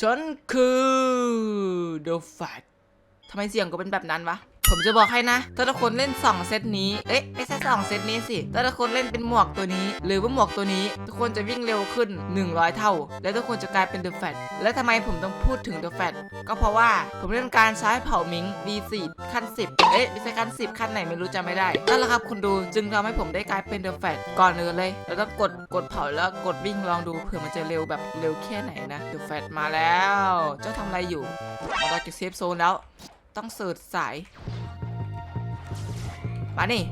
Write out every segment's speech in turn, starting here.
ฉันคือ The Fat ทำไมเสียงก็เป็นแบบนั้นวะ ผมจะบอกให้นะ ถ้าทุกคนเล่น 2 เซตนี้ เอ๊ะไม่ใช่2เซตนี้สิ ถ้าทุกคนเล่นเป็นหมวกตัวนี้ หรือว่าหมวกตัวนี้ ทุกคนจะวิ่งเร็วขึ้น 100 เท่า และทุกคนจะกลายเป็น The Fat และทำไมผมต้องพูดถึง The Fat ก็เพราะว่าผมเล่นการใช้เผามิง V4 ขั้น 10 เอ๊ะไม่ใช่ขั้น 10 ขั้นไหนไม่รู้จำไม่ได้นั่นแหละครับคุณดูจึงทำให้ผมได้กลายเป็น The Fat ก่อนอื่นเลยเราต้องกดกดเผาแล้วกดวิ่งลองดูเผื่อมันจะเร็วแบบเร็วแค่ไหนนะ The Fat มาแล้ว เจ้าทำอะไรอยู่เราจะเซฟโซนแล้ว ต้องเสิร์ชสาย มานี่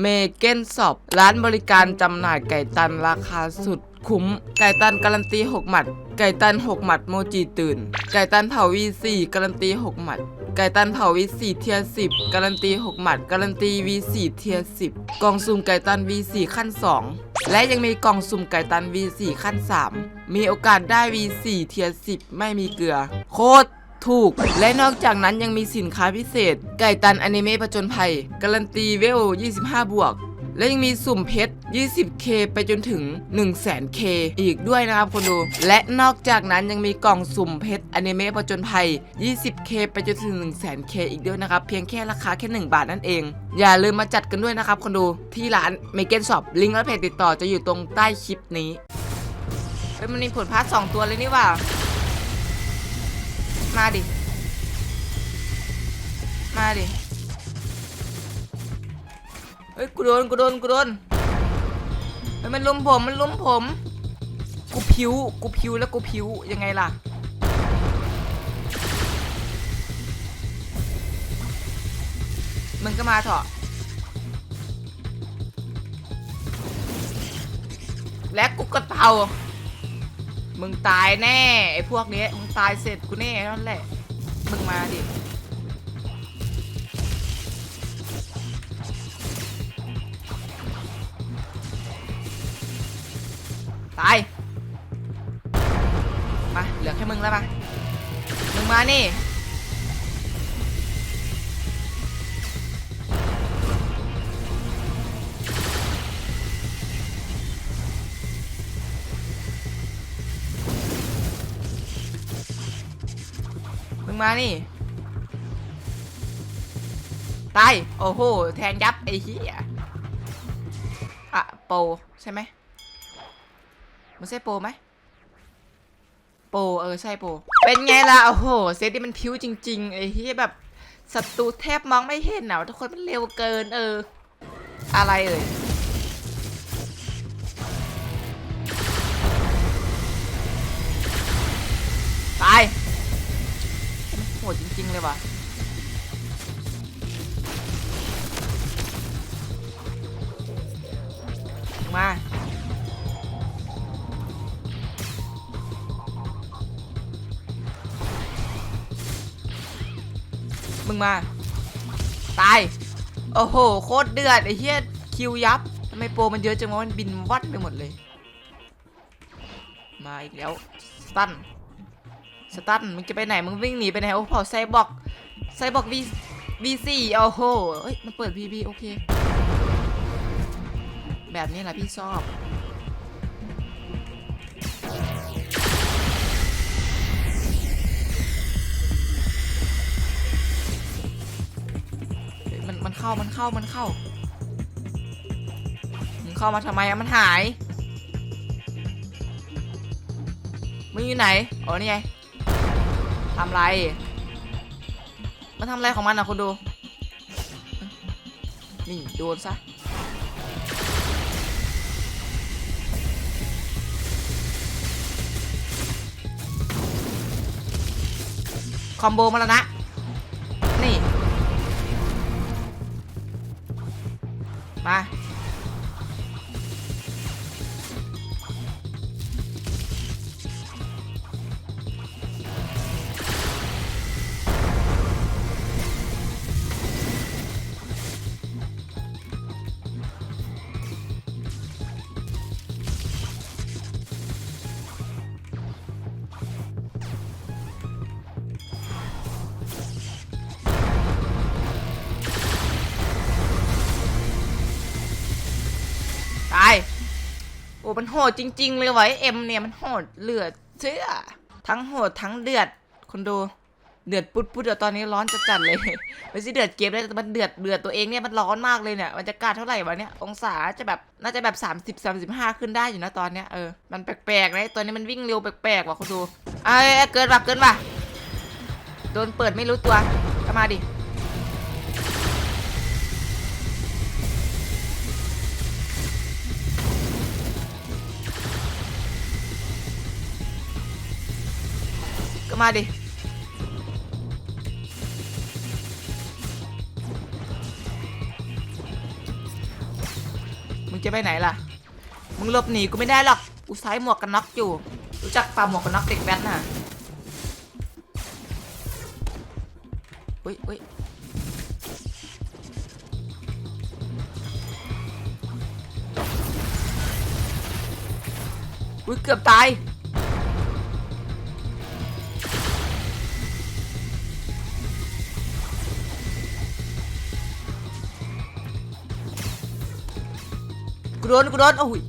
เมเกนสอบร้านบริการจำหน่ายไก่ตันราคาสุดคุ้ม ไก่ตันการันตี 6 หมัด ไก่ตัน 6 หมัดโมจิตื่น ไก่ตันเผา V4 การันตี 6 หมัด ไก่ตันเผา V4 เทียร์10การันตี 6 หมัด การันตี V4 เทียร์10กล่องสุ่มไก่ตัน V4 ขั้น 2 และยังมีกล่องสุ่มไก่ตัน V4 ขั้น 3 มีโอกาสได้ V4 เทียร์10 ไม่มีเกลือ โคตรถูก และนอกจากนั้นยังมีสินค้าพิเศษ ไก่ตันอนิเมะผจญภัย การันตีเวล 25 บวก และยังมีสุ่มเพชร 20k ไปจนถึง 100,000k อีกด้วยนะครับคนดู และนอกจากนั้นยังมีกล่องสุ่มเพชรอนิเมะผจญภัย 20k ไปจนถึง 100,000k อีกด้วยนะครับ เพียงแค่ราคาแค่ 1 บาทนั่นเอง อย่าลืมมาจัดกันด้วยนะครับคนดูที่ร้านเมเกนช็อปลิงก์และเพจติดต่อจะอยู่ตรงใต้คลิปนี้เฮ้ยมันมีผลพาร์ทสองตัวเลยนี่ว่า มาดิ มาดิ เฮ้ยกูโดนกูโดนกูโดนเฮ้ยมันลุมผมมันลุมผม กูผิวกูผิวแล้วกูผิวยังไงล่ะมึงก็มาเถอะและกูก็เตามึงตายแน่ไอ้พวกนี้มึงตายเสร็จกูแน่นั่นแหละมึงมาดิ ตายมาเหลือแค่มึงแล้วปะมึงมานี่มึงมานี่ตายโอ้โหแทงยับไอ้เหี้ยอะโปใช่ไหม มันใช่โปรไหมโปรเออใช่โปรเป็นไงล่ะโอ้โหเซตที่มันพิ้วจริงๆไอ้เหี้ยแบบศัตรูแทบมองไม่เห็นนะทุกคนมันเร็วเกินเออ อะไรเอ่ยตายโหดจริง ๆ เลยว่ะ งมา ตาย โอ้โห โคตรเดือดไอ้เหี้ยคิวยับทำไมโปรมันเยอะจังวะมันบินวัดไปหมดเลย มาอีกแล้ว สตัน สตัน มึงจะไปไหน มึงวิ่งหนีไปไหน โอ้โหไซบอกไซบอกวีวีสี่โอ้โหเอ้ย มันเปิดพีพีโอเค แบบนี้แหละพี่ชอบ มันเข้ามันเข้ามันเข้ามึงเข้ามาทำไมอะมันหายมึงอยู่ไหนอ๋อนี่ไงทำไร มันทำอะไรของมันอะคุณดู นี่โดนซะคอมโบมาแล้วนะ มา อ้มันโหดจริง ๆ เลยไวะไอ้เอ็มเนี่ยมันโหดเลือดเชื่อทั้งโหดทั้งเดือดคนดูเดือดปุ๊ดปุ๊ดเดี๋ยวตอนนี้ร้อนจัดๆเลยไม่ใช่เดือดเกมเลยแต่มันเดือดเดือดตัวเองเนี่ยมันร้อนมากเลยเนี่ยบรรยากาศเท่าไหร่วะเนี่ยองศาจะแบบน่าจะแบบ 30 35 ขึ้นได้อยู่นะตอนเนี้ยเออมันแปลกๆนะไอ้ตัวนี้มันวิ่งเร็วแปลกๆว่ะคนดูเอ้เกินว่ะเกินว่ะโดนเปิดไม่รู้ตัวก็มาดิ มาดิ มึงจะไปไหนล่ะ มึงหลบหนีกูไม่ได้หรอก กูใส่หมวกกันน็อกอยู่ รู้จักปาหมวกกันน็อกเด็กแว้นน่ะอุ้ยอุ้ยอุ้ยเกือบตาย กูโดนกูโดนโอ้ย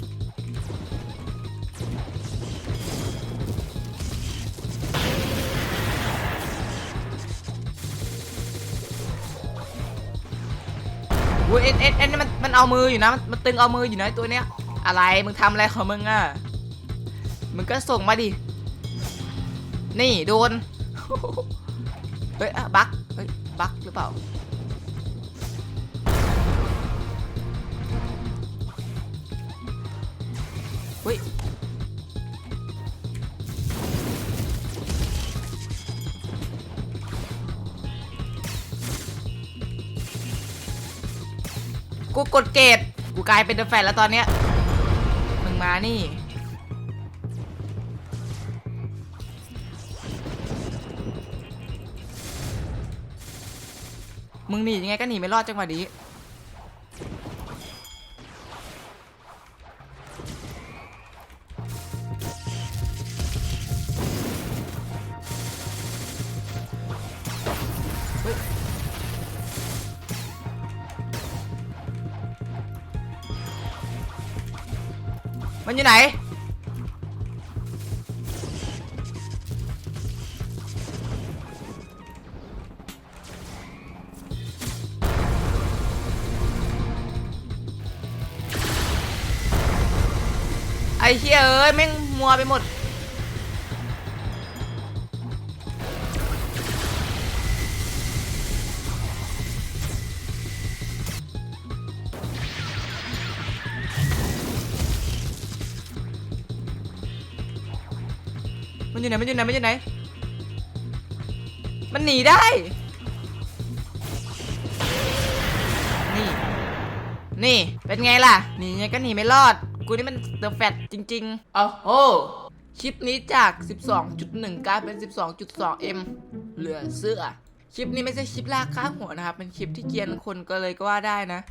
โอ้ยเอ็นเอ็นเอ็นมันมันเอามืออยู่นะมันมันตึงเอามืออยู่นะไอ้ตัวเนี้ย อะไรมึงทำอะไรของมึงอะมึงก็ส่งมาดินี่โดนเฮ้ยบักเฮ้ยบักหรือเปล่า ฮ้ยกูกดเกตกูกลายเป็นเดอะแฟนแล้วตอนเนี้ยมึงมานี่มึงหนียังไงก็หนีไม่รอดจังหวะนี้ มันอยู่ไหน ไอ้เฮียเอ้ยแม่งมัวไปหมด มันอยู่ไหน มันอยู่ไหน มันอยู่ไหน มันหนีได้ นี่ นี่ เป็นไงล่ะ หนียังไงก็หนีไม่รอด กูนี่มันเดอะแฟตจริงๆโอ้โห คลิปนี้จาก 12.1 กลายเป็น 12.2M เหลือเสื้อ คลิปนี้ไม่ใช่คลิปลากข้างหัวนะครับ เป็นคลิปที่เกรียนคนก็เลยก็ว่าได้นะ